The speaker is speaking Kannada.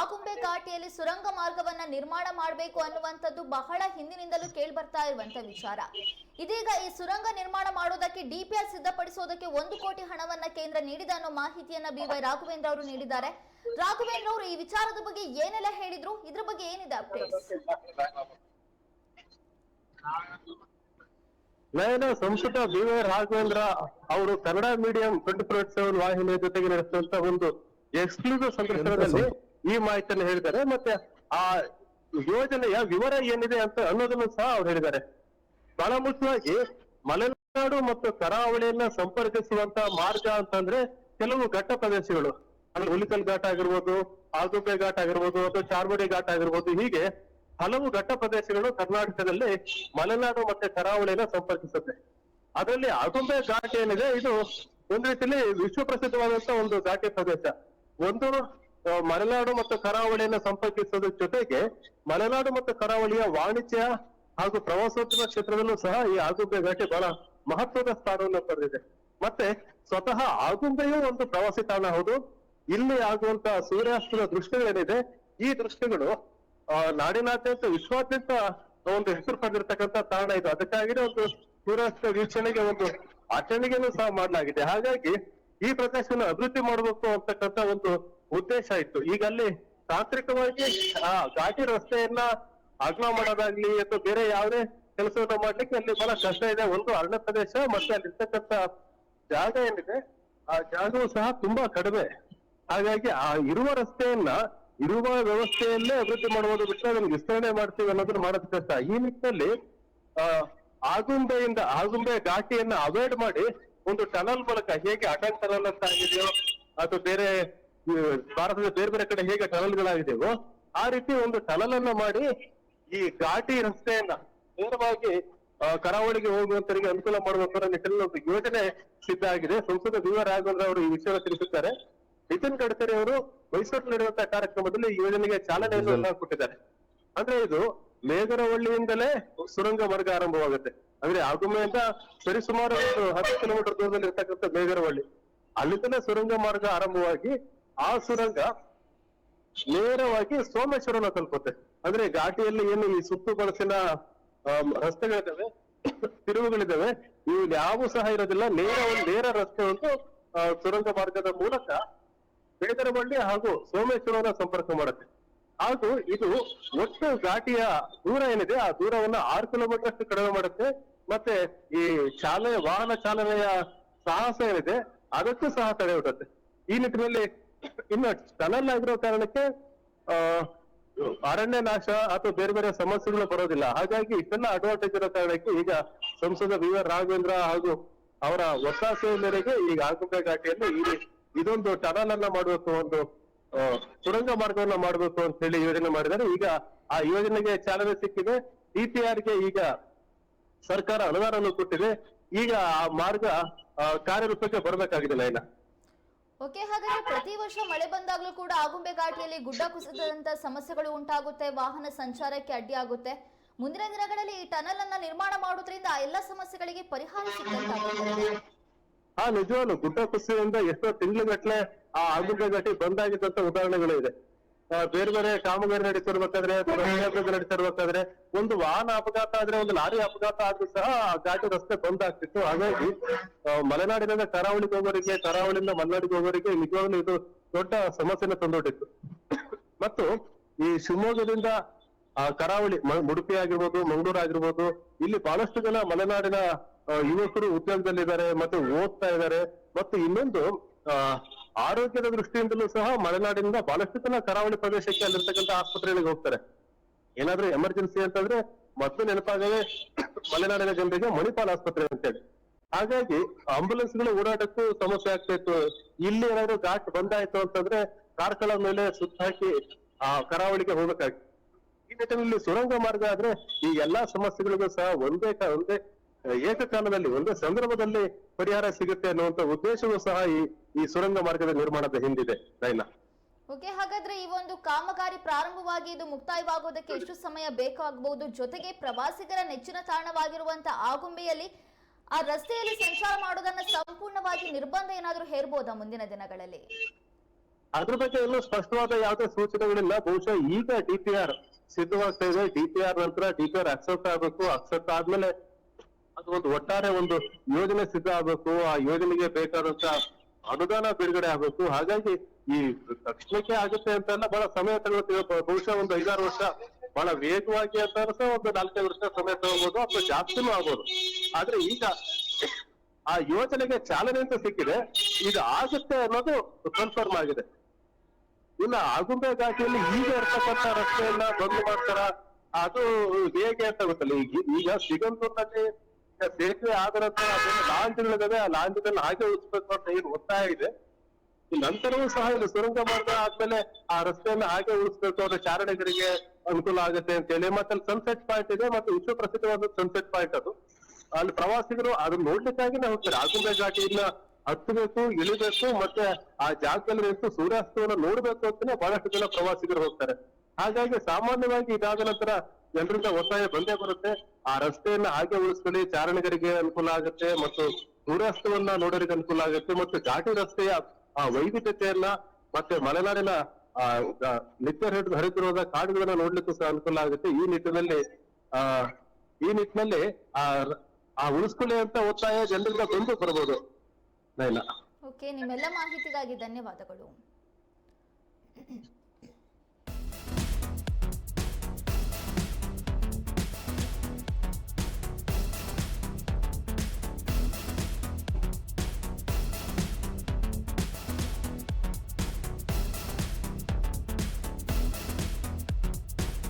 ಆಗುಂಬೆ ಘಾಟಿಯಲ್ಲಿ ಸುರಂಗ ಮಾರ್ಗವನ್ನ ನಿರ್ಮಾಣ ಮಾಡಬೇಕು ಅನ್ನುವಂಥದ್ದು ಬಹಳ ಹಿಂದಿನಿಂದಲೂ ಕೇಳಿ ಬರ್ತಾ ಇರುವಂತ ವಿಚಾರ. ಇದೀಗ ಈ ಸುರಂಗ ನಿರ್ಮಾಣ ಮಾಡೋದಕ್ಕೆ ಡಿಪಿಆರ್ ಸಿದ್ಧಪಡಿಸೋದಕ್ಕೆ ಒಂದು ಕೋಟಿ ಹಣವನ್ನ ಕೇಂದ್ರ ನೀಡಿದೆ ಅನ್ನೋ ಮಾಹಿತಿಯನ್ನ ಬಿ ವೈ ರಾಘವೇಂದ್ರ ಅವರು ನೀಡಿದ್ದಾರೆ. ರಾಘವೇಂದ್ರ ಅವರು ಈ ವಿಚಾರದ ಬಗ್ಗೆ ಏನೆಲ್ಲ ಹೇಳಿದ್ರು? ಇದ್ರ ಬಗ್ಗೆ ಏನಿದೆ ಅಪ್ಡೇಟ್ಸ್ ನಯನ ಸಂಸದ ಬಿ ವೈ ರಾಘವೇಂದ್ರ ಅವರು Kannada medium twenty four seven ವಾಹಿನಿಯ ಜೊತೆಗೆ ನಡೆಸಿದಂತ ಒಂದು ಎಕ್ಸ್ಕ್ಲೂಸಿವ್ ಸಂದರ್ಶನದಲ್ಲಿ ಈ ಮಾಹಿತಿಯನ್ನು ಹೇಳಿದ್ದಾರೆ ಮತ್ತೆ ಆ ಯೋಜನೆಯ ವಿವರ ಏನಿದೆ ಅಂತ ಅನ್ನೋದನ್ನು ಸಹ ಅವ್ರು ಹೇಳಿದ್ದಾರೆ. ಬಹಳ ಮುಖ್ಯವಾಗಿ ಮಲೆನಾಡು ಮತ್ತು ಕರಾವಳಿಯನ್ನ ಸಂಪರ್ಕಿಸುವಂತ ಮಾರ್ಗ ಅಂತಂದ್ರೆ ಕೆಲವು ಘಟ್ಟ ಪ್ರದೇಶಗಳು. ಅಂದ್ರೆ ಹುಲಿಕಲ್ ಘಾಟ್ ಆಗಿರ್ಬೋದು ಆಗುಂಬೆ ಘಾಟ್ ಆಗಿರ್ಬೋದು, ಅಥವಾ ಚಾರ್ಮಡಿ ಘಾಟ್ ಆಗಿರ್ಬೋದು, ಹೀಗೆ ಹಲವು ಘಟ್ಟ ಪ್ರದೇಶಗಳು ಕರ್ನಾಟಕದಲ್ಲಿ ಮಲೆನಾಡು ಮತ್ತೆ ಕರಾವಳಿಯನ್ನ ಸಂಪರ್ಕಿಸುತ್ತೆ. ಅದರಲ್ಲಿ ಆಗುಂಬೆ ಘಾಟ್ ಏನಿದೆ, ಇದು ಒಂದ್ ರೀತಿಯಲ್ಲಿ ವಿಶ್ವ ಪ್ರಸಿದ್ಧವಾದಂತ ಒಂದು ಘಾಟಿ ಪ್ರದೇಶ. ಒಂದು ಮಲೆನಾಡು ಮತ್ತು ಕರಾವಳಿಯನ್ನ ಸಂಪರ್ಕಿಸೋದ್ರ ಜೊತೆಗೆ ಮಲೆನಾಡು ಮತ್ತು ಕರಾವಳಿಯ ವಾಣಿಜ್ಯ ಹಾಗೂ ಪ್ರವಾಸೋದ್ಯಮ ಕ್ಷೇತ್ರದಲ್ಲೂ ಸಹ ಈ ಆಗುಂಬೆ ಘಾಟಿ ಬಹಳ ಮಹತ್ವದ ಸ್ಥಾನವನ್ನು ಪಡೆದಿದೆ. ಮತ್ತೆ ಸ್ವತಃ ಆಗುಂಬೆಯೂ ಒಂದು ಪ್ರವಾಸಿ ತಾಣ ಹೌದು. ಇಲ್ಲಿ ಆಗುವಂತಹ ಸೂರ್ಯಾಸ್ತದ ದೃಷ್ಟಿಗಳೇನಿದೆ ಈ ದೃಷ್ಟಿಗಳು ಆ, ನಾಡಿನಾದ್ಯಂತ ವಿಶ್ವಾದ್ಯಂತ ಒಂದು ಹೆಸರು ಪಡೆದಿರ್ತಕ್ಕಂಥ ತಾಣ ಇದು. ಅದಕ್ಕಾಗಿನೇ ಒಂದು ಸೂರ್ಯಾಸ್ತ ವೀಕ್ಷಣೆಗೆ ಒಂದು ಆಚರಣೆಗೆನೂ ಸಹ ಮಾಡಲಾಗಿದೆ. ಹಾಗಾಗಿ ಈ ಪ್ರದೇಶವನ್ನು ಅಭಿವೃದ್ಧಿ ಮಾಡಬೇಕು ಅಂತಕ್ಕಂಥ ಒಂದು ಉದ್ದೇಶ ಇತ್ತು. ಈಗ ಅಲ್ಲಿ ತಾಂತ್ರಿಕವಾಗಿ ಆ ಘಾಟಿ ರಸ್ತೆಯನ್ನ ಅಗ್ನ ಮಾಡೋದಾಗ್ಲಿ ಅಥವಾ ಬೇರೆ ಯಾವುದೇ ಕೆಲಸವನ್ನ ಮಾಡ್ಲಿಕ್ಕೆ ಅಲ್ಲಿ ಬಹಳ ಕಷ್ಟ ಇದೆ. ಒಂದು ಅರಣ್ಯ ಪ್ರದೇಶ ಮತ್ತೆ ಅಲ್ಲಿರ್ತಕ್ಕಂಥ ಜಾಗ ಏನಿದೆ ಆ ಜಾಗವು ಸಹ ತುಂಬಾ ಕಡಿಮೆ. ಹಾಗಾಗಿ ಆ ಇರುವ ರಸ್ತೆಯನ್ನ ಇರುವ ವ್ಯವಸ್ಥೆಯಲ್ಲೇ ಅಭಿವೃದ್ಧಿ ಮಾಡುವುದು ಬಿಟ್ಟರೆ ಅದನ್ನು ವಿಸ್ತರಣೆ ಮಾಡ್ತೀವಿ ಅನ್ನೋದನ್ನ ಮಾಡೋದು ಕಷ್ಟ. ಈ ನಿಟ್ಟಿನಲ್ಲಿ ಆ ಆಗುಂಬೆಯಿಂದ ಆಗುಂಬೆ ಘಾಟಿಯನ್ನ ಅವಾಯ್ಡ್ ಮಾಡಿ ಒಂದು ಟನಲ್ ಮೂಲಕ ಹೇಗೆ ಅಟಲ್ ಟನಲ್ ಅಂತ ಆಗಿದೆಯೋ ಅಥವಾ ಬೇರೆ ಭಾರತದ ಬೇರೆ ಬೇರೆ ಕಡೆ ಹೇಗೆ ಟನಲ್ಗಳಾಗಿದೆಯೋ ಆ ರೀತಿ ಒಂದು ಟನಲ್ ಅನ್ನ ಮಾಡಿ ಈ ಘಾಟಿ ರಸ್ತೆಯನ್ನ ನೇರವಾಗಿ ಕರಾವಳಿಗೆ ಹೋಗುವಂತರಿಗೆ ಅನುಕೂಲ ಮಾಡುವಂತ ನಿಟ್ಟಿನಲ್ಲಿ ಒಂದು ಯೋಜನೆ ಸಿದ್ಧ ಆಗಿದೆ. ಸಂಸದ ಆರ್ ರಾಘವೇಂದ್ರ ಅವರು ಈ ವಿಷಯ ತಿಳಿಸುತ್ತಾರೆ ನಿತಿನ್ ಗಡ್ಕರಿ ಅವರು ಮೈಸೂರಿನಲ್ಲಿ ನಡೆಯುವಂತಹ ಕಾರ್ಯಕ್ರಮದಲ್ಲಿ ಈ ಯೋಜನೆಗೆ ಚಾಲನೆ ಕೊಟ್ಟಿದ್ದಾರೆ. ಅಂದ್ರೆ ಇದು ಮೇಘರವಳ್ಳಿಯಿಂದಲೇ ಸುರಂಗ ಮಾರ್ಗ ಆರಂಭವಾಗುತ್ತೆ. ಅಂದ್ರೆ ಆಗುಮೆಯಿಂದ ಸರಿಸುಮಾರು ಒಂದು ಹತ್ತು ಕಿಲೋಮೀಟರ್ ದೂರದಲ್ಲಿ ಇರ್ತಕ್ಕಂಥ ಮೇಘರವಳ್ಳಿ. ಅಲ್ಲಿಂದಲೇ ಸುರಂಗ ಮಾರ್ಗ ಆರಂಭವಾಗಿ ಆ ಸುರಂಗ ನೇರವಾಗಿ ಸೋಮೇಶ್ವರನ ತಲುಪುತ್ತೆ. ಅಂದ್ರೆ ಘಾಟಿಯಲ್ಲಿ ಏನು ಈ ಸುತ್ತು ಬಳಸಿನ ರಸ್ತೆಗಳಿದಾವೆ ತಿರುವುಗಳಿದಾವೆ ಇವು ಯಾವು ಸಹ ಇರೋದಿಲ್ಲ. ನೇರ ಒಂದು ನೇರ ರಸ್ತೆ ಒಂದು ಸುರಂಗ ಮಾರ್ಗದ ಮೂಲಕ ಬೇದರಬಳ್ಳಿ ಹಾಗೂ ಸೋಮೇಶ್ವರನ ಸಂಪರ್ಕ ಮಾಡುತ್ತೆ. ಹಾಗೂ ಇದು ಒಟ್ಟು ಘಾಟಿಯ ದೂರ ಏನಿದೆ, ಆ ದೂರವನ್ನ ಆರು ಕಿಲೋಮೀಟರ್ ಅಷ್ಟು ಕಡಿಮೆ ಮಾಡುತ್ತೆ. ಮತ್ತೆ ಈ ಚಾಲನೆ ವಾಹನ ಚಾಲನೆಯ ಸಾಹಸ ಏನಿದೆ, ಅದಕ್ಕೂ ಸಹ ತಡೆ ಹುಟ್ಟುತ್ತೆ ಈ ನಿಟ್ಟಿನಲ್ಲಿ ಇನ್ನು ಟನಲ್ ಆಗಿರೋ ಕಾರಣಕ್ಕೆ ಅರಣ್ಯ ನಾಶ ಅಥವಾ ಬೇರೆ ಬೇರೆ ಸಮಸ್ಯೆಗಳು ಬರೋದಿಲ್ಲ. ಹಾಗಾಗಿ ಇಷ್ಟೆಲ್ಲ ಅಡ್ವಾಂಟೇಜ್ ಇರೋ ಕಾರಣಕ್ಕೆ ಈಗ ಸಂಸದ ವಿ ಆರ್ ರಾಘವೇಂದ್ರ ಹಾಗೂ ಅವರ ಒತ್ತಾಸೆಯ ಮೇರೆಗೆ ಈಗ ಆಗುಂಬೆ ಘಾಟಿಯಲ್ಲಿ ಇದೊಂದು ಟನಲ್ ಅನ್ನ ಮಾಡಬೇಕು, ಒಂದು ಸುರಂಗ ಮಾರ್ಗವನ್ನ ಮಾಡಬೇಕು ಅಂತ ಹೇಳಿ ಯೋಜನೆ ಮಾಡಿದ್ದಾರೆ. ಈಗ ಆ ಯೋಜನೆಗೆ ಚಾಲನೆ ಸಿಕ್ಕಿದೆ. ಡಿಪಿಆರ್ಗೆ ಈಗ ಸರ್ಕಾರ ಅನುದಾನವನ್ನು ಕೊಟ್ಟಿದೆ. ಈಗ ಆ ಮಾರ್ಗ ಕಾರ್ಯರೂಪಕ್ಕೆ ಬರಬೇಕಾಗಿದೆ ಲೈನ ಓಕೆ ಹಾಗಾದ್ರೆ ಪ್ರತಿ ವರ್ಷ ಮಳೆ ಬಂದಾಗ್ಲೂ ಕೂಡ ಆಗುಂಬೆ ಘಾಟಿಯಲ್ಲಿ ಗುಡ್ಡ ಕುಸಿತದಂತ ಸಮಸ್ಯೆಗಳು ಉಂಟಾಗುತ್ತೆ ವಾಹನ ಸಂಚಾರಕ್ಕೆ ಅಡ್ಡಿಯಾಗುತ್ತೆ ಮುಂದಿನ ದಿನಗಳಲ್ಲಿ ಈ ಟನಲ್ ಅನ್ನ ನಿರ್ಮಾಣ ಮಾಡೋದ್ರಿಂದ ಆ ಎಲ್ಲ ಸಮಸ್ಯೆಗಳಿಗೆ ಪರಿಹಾರ ಸಿಕ್ಕಂತಾಗುತ್ತೆ ಆ ನಿಜವಾಗ್ಲು ಗುಡ್ಡ ಕುಸಿಯಿಂದ ಎಷ್ಟೋ ತಿಂಗಳುಗಟ್ಲೆ ಆ ಆಗುಂಬೆ ಘಾಟಿ ಬಂದಾಗಿದ್ದಂತ ಉದಾಹರಣೆಗಳು ಇದೆ ಬೇರೆ ಬೇರೆ ಕಾಮಗಾರಿ ನಡೀತಿರ್ಬೇಕಾದ್ರೆ ನಡೀತಿರ್ಬೇಕಾದ್ರೆ, ಒಂದು ವಾಹನ ಅಪಘಾತ ಆದ್ರೆ, ಒಂದು ಲಾರಿ ಅಪಘಾತ ಆದ್ರೂ ಸಹ ಘಾಟಿ ರಸ್ತೆ ಬಂದ್ ಆಗ್ತಿತ್ತು. ಹಾಗಾಗಿ ಮಲೆನಾಡಿನಿಂದ ಕರಾವಳಿಗೆ ಹೋಗೋರಿಗೆ, ಕರಾವಳಿಯಿಂದ ಮಲೆನಾಡಿಗೆ ಹೋಗೋರಿಗೆ ನಿಜವಾಗ್ಲೂ ಇದು ದೊಡ್ಡ ಸಮಸ್ಯೆನ ತಂದೊಡ್ಡಿತ್ತು. ಮತ್ತು ಈ ಶಿವಮೊಗ್ಗದಿಂದ, ಆ, ಕರಾವಳಿ ಉಡುಪಿ ಆಗಿರ್ಬೋದು, ಮಂಗಳೂರು ಆಗಿರ್ಬೋದು, ಇಲ್ಲಿ ಬಹಳಷ್ಟು ಜನ ಮಲೆನಾಡಿನ ಯುವಕರು ಉದ್ಯೋಗದಲ್ಲಿದ್ದಾರೆ, ಮತ್ತೆ ಓದ್ತಾ ಇದ್ದಾರೆ, ಮತ್ತು ಇನ್ನೊಂದು ಆರೋಗ್ಯದ ದೃಷ್ಟಿಯಿಂದಲೂ ಸಹ ಮಲೆನಾಡಿನಿಂದ ಬಹಳಷ್ಟು ಜನ ಕರಾವಳಿ ಪ್ರದೇಶಕ್ಕೆ ಅಲ್ಲಿರ್ತಕ್ಕಂಥ ಆಸ್ಪತ್ರೆಗಳಿಗೆ ಹೋಗ್ತಾರೆ. ಏನಾದ್ರೂ ಎಮರ್ಜೆನ್ಸಿ ಅಂತಂದ್ರೆ ಮೊದಲು ನೆನಪಾಗದೆ ಮಲೆನಾಡಿನ ಜನರಿಗೆ ಮಣಿಪಾಲ್ ಆಸ್ಪತ್ರೆ ಅಂತೇಳಿ. ಹಾಗಾಗಿ ಆಂಬುಲೆನ್ಸ್ಗಳು ಓಡಾಟಕ್ಕೂ ಸಮಸ್ಯೆ ಆಗ್ತಾ ಇತ್ತು. ಇಲ್ಲಿ ಏನಾದ್ರು ಘಾಟ್ ಬಂದಾಯ್ತು ಅಂತಂದ್ರೆ ಕಾರ್ಕಳ ಮೇಲೆ ಸುತ್ತಾಕಿ, ಆ, ಕರಾವಳಿಗೆ ಹೋಗ್ಬೇಕಾಗಿತ್ತು. ಈ ನಿಟ್ಟಿನಲ್ಲಿ ಸುರಂಗ ಮಾರ್ಗ ಆದ್ರೆ ಈ ಎಲ್ಲಾ ಸಮಸ್ಯೆಗಳಿಗೂ ಸಹ ಒಂದೇ ಒಂದೇ ಏಕಕಾಲದಲ್ಲಿ ಒಂದೇ ಸಂದರ್ಭದಲ್ಲಿ ಪರಿಹಾರ ಸಿಗುತ್ತೆ ಅನ್ನುವಂತ ಉದ್ದೇಶವೂ ಸಹ ಈ ಈ ಸುರಂಗ ಮಾರ್ಗದ ನಿರ್ಮಾಣದ ಹಿಂದಿದೆ. ರೈನಾ? ಓಕೆ ಹಾಗಾದ್ರೆ ಈ ಒಂದು ಕಾಮಗಾರಿ ಪ್ರಾರಂಭವಾಗಿ ಇದು ಮುಕ್ತಾಯವಾಗೋದಕ್ಕೆ ಎಷ್ಟು ಸಮಯ ಬೇಕಾಗಬಹುದು ಜೊತೆಗೆ ಪ್ರವಾಸಿಗರ ನೆಚ್ಚಿನ ತಾಣವಾಗಿರುವಂತ ಆಗುಂಬೆಯಲ್ಲಿ ಆ ರಸ್ತೆಯಲ್ಲಿ ಸಂಚಾರ ಮಾಡೋದನ್ನ ಸಂಪೂರ್ಣವಾಗಿ ನಿರ್ಬಂಧ ಏನಾದ್ರೂ ಹೇರ್ಬೋದಾ ಮುಂದಿನ ದಿನಗಳಲ್ಲಿ? ಅದ್ರ ಬಗ್ಗೆ ಎಲ್ಲೂ ಸ್ಪಷ್ಟವಾದ ಯಾವುದೇ ಸೂಚನೆಗಳಿಲ್ಲ. ಬಹುಶಃ ಈಗ ಡಿಪಿಆರ್ ಸಿದ್ಧವಾಗ್ತಾ ಇದೆ. ಡಿಪಿಆರ್ ನಂತರ ಡಿಪಿಆರ್ ಅಕ್ಸೆಪ್ಟ್ ಆಗ್ಬೇಕು. ಅಕ್ಸೆಪ್ಟ್ ಆದ್ಮೇಲೆ ಅದು ಒಂದು ಒಟ್ಟಾರೆ ಒಂದು ಯೋಜನೆ ಸಿದ್ಧ ಆಗ್ಬೇಕು, ಆ ಯೋಜನೆಗೆ ಬೇಕಾದಂತ ಅನುದಾನ ಬಿಡುಗಡೆ ಆಗ್ಬೇಕು. ಹಾಗಾಗಿ ಈ ತಕ್ಷಣಕ್ಕೆ ಆಗುತ್ತೆ ಅಂತ ಬಹಳ ಸಮಯ ತಗೊಳ್ತೀವಿ ಬಹುಶಃ ಒಂದು ಐದಾರು ವರ್ಷ ಬಹಳ ವೇಗವಾಗಿ ಅಂತ ಸಹ ಒಂದು ನಾಲ್ಕೈದು ವರ್ಷ ಸಮಯ ತಗೋಬಹುದು ಅಥವಾ ಜಾಸ್ತಿನೂ ಆಗ್ಬೋದು. ಆದ್ರೆ ಈಗ ಆ ಯೋಜನೆಗೆ ಚಾಲನೆ ಅಂತ ಸಿಕ್ಕಿದೆ. ಇದು ಆಗುತ್ತೆ ಅನ್ನೋದು ಕನ್ಫರ್ಮ್ ಆಗಿದೆ. ಇನ್ನ ಆಗುಂಬೆ ಘಾಟಿಯಲ್ಲಿ ಈಗ ಇರ್ತಕ್ಕಂಥ ರಸ್ತೆಯನ್ನ ಬಂದ್ ಮಾಡ್ತಾರ, ಅದು ಹೇಗೆ ಅಂತ ಗೊತ್ತಲ್ಲ. ಈಗ ಈಗ ಸಿಗಂದೂರ್ನಲ್ಲಿ ಈಗ ಸೇತುವೆ ಆದ ನಂತರ ಅದನ್ನ ಆ ಆ ಲಾಂಜ್ಗಳನ್ನ ಹಾಗೆ ಉಳಿಸ್ಬೇಕು ಅಂತ ಏನು ಒತ್ತಾಯ ಇದೆ? ನಂತರವೂ ಸಹ ಇದು ಸುರಂಗ ಮಾರ್ಗ ಆದ್ಮೇಲೆ ಆ ರಸ್ತೆಯನ್ನು ಹಾಗೆ ಉಳಿಸ್ಬೇಕು ಅಂದ್ರೆ ಚಾರಣೆಗರಿಗೆ ಅನುಕೂಲ ಆಗುತ್ತೆ ಅಂತ ಹೇಳಿ. ಮತ್ತೆ ಅಲ್ಲಿ ಸನ್ಸೆಟ್ ಪಾಯಿಂಟ್ ಇದೆ, ಮತ್ತೆ ವಿಶ್ವ ಪ್ರಸಿದ್ಧವಾದ ಸನ್ಸೆಟ್ ಪಾಯಿಂಟ್ ಅದು. ಅಲ್ಲಿ ಪ್ರವಾಸಿಗರು ಅದನ್ನ ನೋಡ್ಲಿಕ್ಕಾಗಿನೇ ಹೋಗ್ತಾರೆ. ಆಗುಂಬೆ ಘಾಟಿಯಿಂದ ಹತ್ತಬೇಕು, ಇಳಿಬೇಕು, ಮತ್ತೆ ಆ ಜಾಗದಲ್ಲಿ ನಿಂತು ಸೂರ್ಯಾಸ್ತವನ್ನು ನೋಡ್ಬೇಕು ಅಂತಾನೆ ಬಹಳಷ್ಟು ಜನ ಪ್ರವಾಸಿಗರು ಹೋಗ್ತಾರೆ. ಹಾಗಾಗಿ ಸಾಮಾನ್ಯವಾಗಿ ಇದಾದ ನಂತರ ಜನರಿಂದ ಒತ್ತಾಯ ಬಂದೇ ಬರುತ್ತೆ. ಆ ರಸ್ತೆಯನ್ನ ಹಾಗೆ ಉಳಿಸ್ಕೊಳ್ಳಿ. ಚಾರಣಿಗರಿಗೆ ಅನುಕೂಲ ಆಗುತ್ತೆ ಮತ್ತು ದೂರಸ್ಥವನ್ನ ನೋಡೋರಿಗೆ ಅನುಕೂಲ ಆಗುತ್ತೆ ಮತ್ತು ಘಾಟಿ ರಸ್ತೆಯ ಆ ವೈವಿಧ್ಯತೆಯನ್ನ ಮತ್ತೆ ಮಲೆನಾಡಿನ ಆ ನಿತ್ಯ ಹರಿದು ಹರಿದಿರುವ ಕಾಡುಗಳನ್ನ ನೋಡ್ಲಿಕ್ಕೂ ಸಹ ಅನುಕೂಲ ಆಗುತ್ತೆ. ಈ ನಿಟ್ಟಿನಲ್ಲಿ, ಆ, ಈ ನಿಟ್ಟಿನಲ್ಲಿ ಆ ಆ ಉಳಿಸ್ಕೊಳ್ಳಿ ಅಂತ ಒತ್ತಾಯ ಜನರಿಂದ ಬಂದು ಬರಬಹುದು. ಓಕೆ ನಿಮ್ಮೆಲ್ಲ ಮಾಹಿತಿಗಾಗಿ ಧನ್ಯವಾದಗಳು.